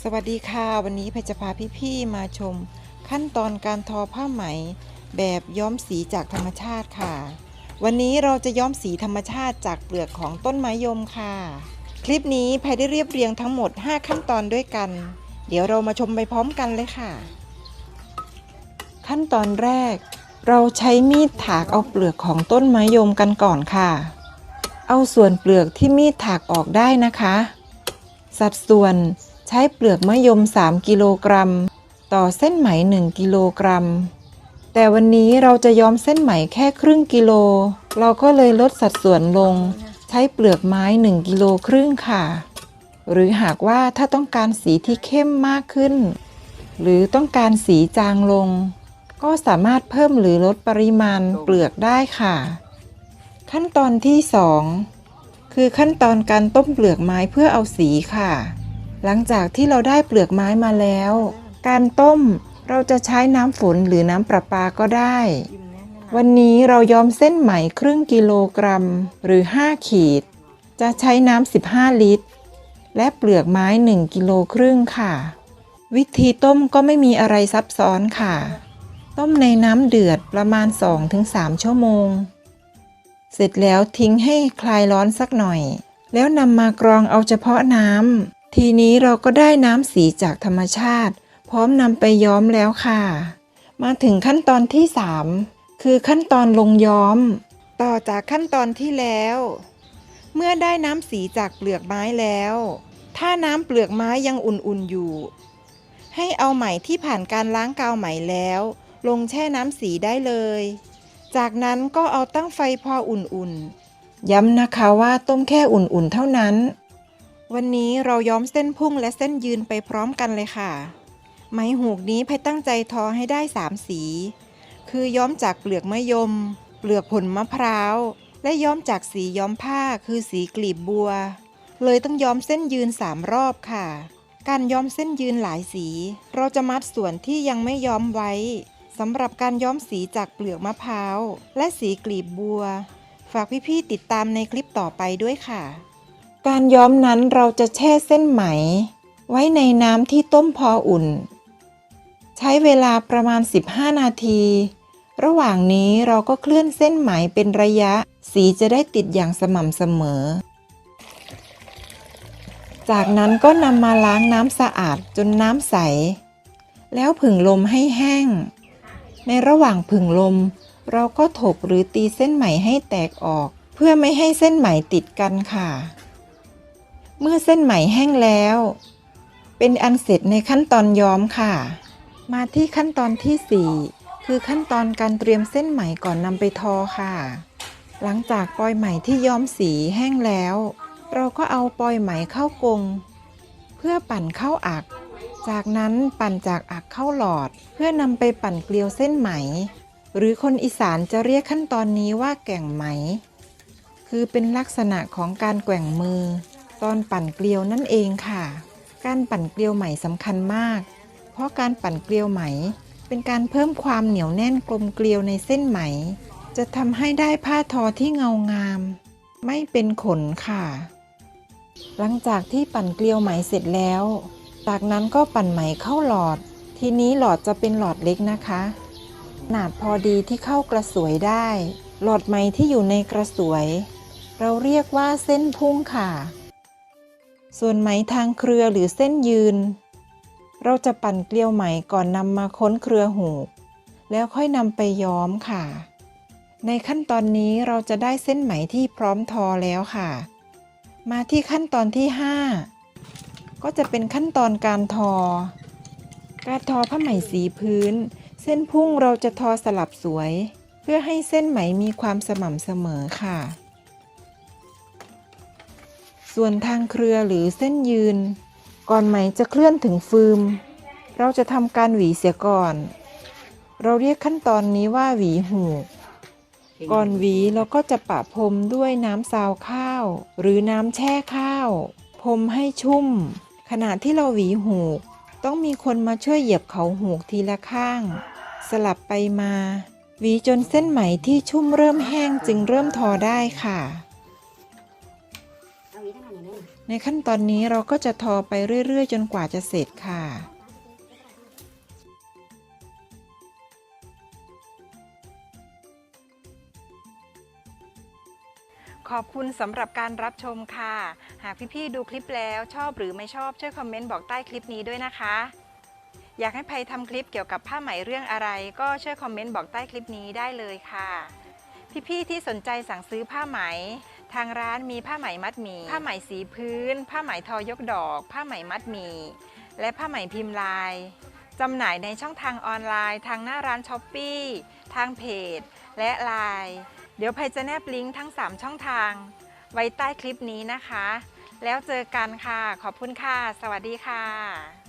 สวัสดีค่ะ วันนี้เพจะพาพี่ๆมาชม ขั้นตอนการทอผ้าไหม แบบย้อมสีจากธรรมชาติค่ะ วันนี้เราจะย้อมสีธรรมชาติจากเปลือกของต้นไม้ยมค่ะ คลิปนี้แพรได้เรียบเรียงทั้งหมด 5 ขั้นตอนด้วยกัน เดี๋ยวเรามาชมไปพร้อมกันเลยค่ะ ขั้นตอนแรก เราใช้มีดถากเอาเปลือกของต้นไม้ยมกันก่อนค่ะ เอาส่วนเปลือกที่มีดถากออกได้นะคะ สัดส่วน ช้เปลือกมะยม 3 กิโลกรัม ต่อเส้นไหม 1 กิโลกรัม แต่วันนี้เราจะย้อมเส้นไหมแค่ครึ่งกิโล เราก็เลยลดสัดส่วนลง ใช้เปลือกไม้ 1 กิโลครึ่งค่ะ หรือหากว่าถ้าต้องการสีที่เข้มมากขึ้น หรือต้องการสีจางลง ก็สามารถเพิ่มหรือลดปริมาณเปลือกได้ค่ะ ขั้นตอนที่ 2 คือขั้นตอนการต้มเปลือกไม้เพื่อเอาสีค่ะ หลังจากที่เราได้เปลือกไม้มาแล้ว การต้มเราจะใช้น้ำฝนหรือน้ำประปาก็ได้ วันนี้เราย้อมเส้นไหมครึ่งกิโลกรัมหรือ 5 ขีด จะใช้น้ำ 15 ลิตร และเปลือกไม้ 1 กิโลครึ่งค่ะ วิธีต้มก็ไม่มีอะไรซับซ้อนค่ะ ต้มในน้ำเดือดประมาณ 2-3 ชั่วโมง เสร็จแล้วทิ้งให้คลายร้อนสักหน่อย แล้วนำมากรองเอาเฉพาะน้ำ ทีนี้เราก็ได้น้ำสีจากธรรมชาติ พร้อมนำไปย้อมแล้วค่ะ มาถึงขั้นตอนที่ 3 คือขั้นตอนลงย้อม ต่อจากขั้นตอนที่แล้ว เมื่อได้น้ำสีจากเปลือกไม้แล้ว ถ้าน้ำเปลือกไม้ยังอุ่นๆอยู่ ให้เอาไหมที่ผ่านการล้างกาวไหมแล้ว ลงแช่น้ำสีได้เลย จากนั้นก็เอาตั้งไฟพออุ่นๆ ย้ำนะคะว่าต้มแค่อุ่นๆเท่านั้น วันนี้เราย้อมเส้นพุ่งและเส้นยืนไปพร้อมกันเลยค่ะ ไหมหูกนี้ไพตั้งใจทอให้ได้สามสี คือย้อมจากเปลือกมะยม เปลือกผลมะพร้าว และย้อมจากสีย้อมผ้าคือสีกลีบบัว เลยต้องย้อมเส้นยืนสามรอบค่ะ การย้อมเส้นยืนหลายสี เราจะมัดส่วนที่ยังไม่ย้อมไว้สำหรับการย้อมสีจากเปลือกมะพร้าว และสีกลีบบัว ฝากพี่ๆติดตามในคลิปต่อไปด้วยค่ะ การย้อมนั้นเราจะแช่เส้นไหม ไว้ในน้ำที่ต้มพออุ่น ใช้เวลาประมาณ 15 นาที ระหว่างนี้เราก็เคลื่อนเส้นไหมเป็นระยะ สีจะได้ติดอย่างสม่ำเสมอ จากนั้นก็นำมาล้างน้ำสะอาดจนน้ำใส แล้วผึ่งลมให้แห้ง ในระหว่างผึ่งลม เราก็ถกหรือตีเส้นไหมให้แตกออก เพื่อไม่ให้เส้นไหมติดกันค่ะ เมื่อเส้นไหมแห้งแล้ว เป็นอันเสร็จในขั้นตอนย้อมค่ะ มาที่ขั้นตอนที่ 4 คือขั้นตอนการเตรียมเส้นไหมก่อนนำไปทอค่ะ หลังจากปลอยไหมที่ย้อมสีแห้งแล้ว เราก็เอาปลอยไหมเข้ากง เพื่อปั่นเข้าอัก จากนั้นปั่นจากอักเข้าหลอด เพื่อนำไปปั่นเกลียวเส้นไหม หรือคนอีสานจะเรียกขั้นตอนนี้ว่าแก่งไหม คือเป็นลักษณะของการแกว่งมือ ตอนปั่นเกลียวนั่นเองค่ะ การปั่นเกลียวไหมสำคัญมาก เพราะการปั่นเกลียวไหม เป็นการเพิ่มความเหนียวแน่นกลมเกลียวในเส้นไหม จะทำให้ได้ผ้าทอที่เงางาม ไม่เป็นขนค่ะ หลังจากที่ปั่นเกลียวไหมเสร็จแล้ว จากนั้นก็ปั่นไหมเข้าหลอด ทีนี้หลอดจะเป็นหลอดเล็กนะคะขนาดพอดีที่เข้ากระสวยได้ หลอดไหมที่อยู่ในกระสวย เราเรียกว่าเส้นพุ่งค่ะ ส่วนไหมทางเครือหรือเส้นยืน เราจะปั่นเกลียวไหมก่อนนำมาค้นเครือหูก แล้วค่อยนำไปย้อมค่ะ ในขั้นตอนนี้เราจะได้เส้นไหมที่พร้อมทอแล้วค่ะ มาที่ขั้นตอนที่ 5 ก็จะเป็นขั้นตอนการทอ การทอผ้าไหมสีพื้น เส้นพุ่งเราจะทอสลับสวย เพื่อให้เส้นไหมมีความสม่ำเสมอค่ะ ส่วนทางเครือหรือเส้นยืน ก่อนไหมจะเคลื่อนถึงฟืม เราจะทำการหวีเสียก่อน เราเรียกขั้นตอนนี้ว่าหวีหูกก่อนหวีเราก็จะปะพรมด้วยน้ำซาวข้าว หรือน้ำแช่ข้าวพรมให้ชุ่ม ขณะที่เราหวีหูก ต้องมีคนมาช่วยเหยียบเขาหูกทีละข้าง สลับไปมา หวีจนเส้นไหมที่ชุ่มเริ่มแห้งจึงเริ่มทอได้ค่ะ ในขั้นตอนนี้เราก็จะทอไปเรื่อย ๆ จนกว่าจะเสร็จค่ะขอบคุณสำหรับการรับชมค่ะ หากพี่ ๆ ดูคลิปแล้วชอบหรือไม่ชอบ ช่วยคอมเมนต์บอกใต้คลิปนี้ด้วยนะคะ อยากให้ภัยทำคลิปเกี่ยวกับผ้าไหมเรื่องอะไร ก็ช่วยคอมเมนต์บอกใต้คลิปนี้ได้เลยค่ะ พี่ ๆ ที่สนใจสั่งซื้อผ้าไหม ทางร้านมีผ้าไหมมัดหมี่ผ้าไหมสีพื้น ผ้าไหมทอยกดอก ผ้าไหมมัดหมี่และผ้าไหมพิมพ์ลายจำหน่ายในช่องทางออนไลน์ ทางหน้าร้านช้อปปี้ทางเพจ และไลน์เดี๋ยวภัยจะแนบลิงก์ทั้ง 3 ช่องทาง ไว้ใต้คลิปนี้นะคะ แล้วเจอกันค่ะ ขอบคุณค่ะ สวัสดีค่ะ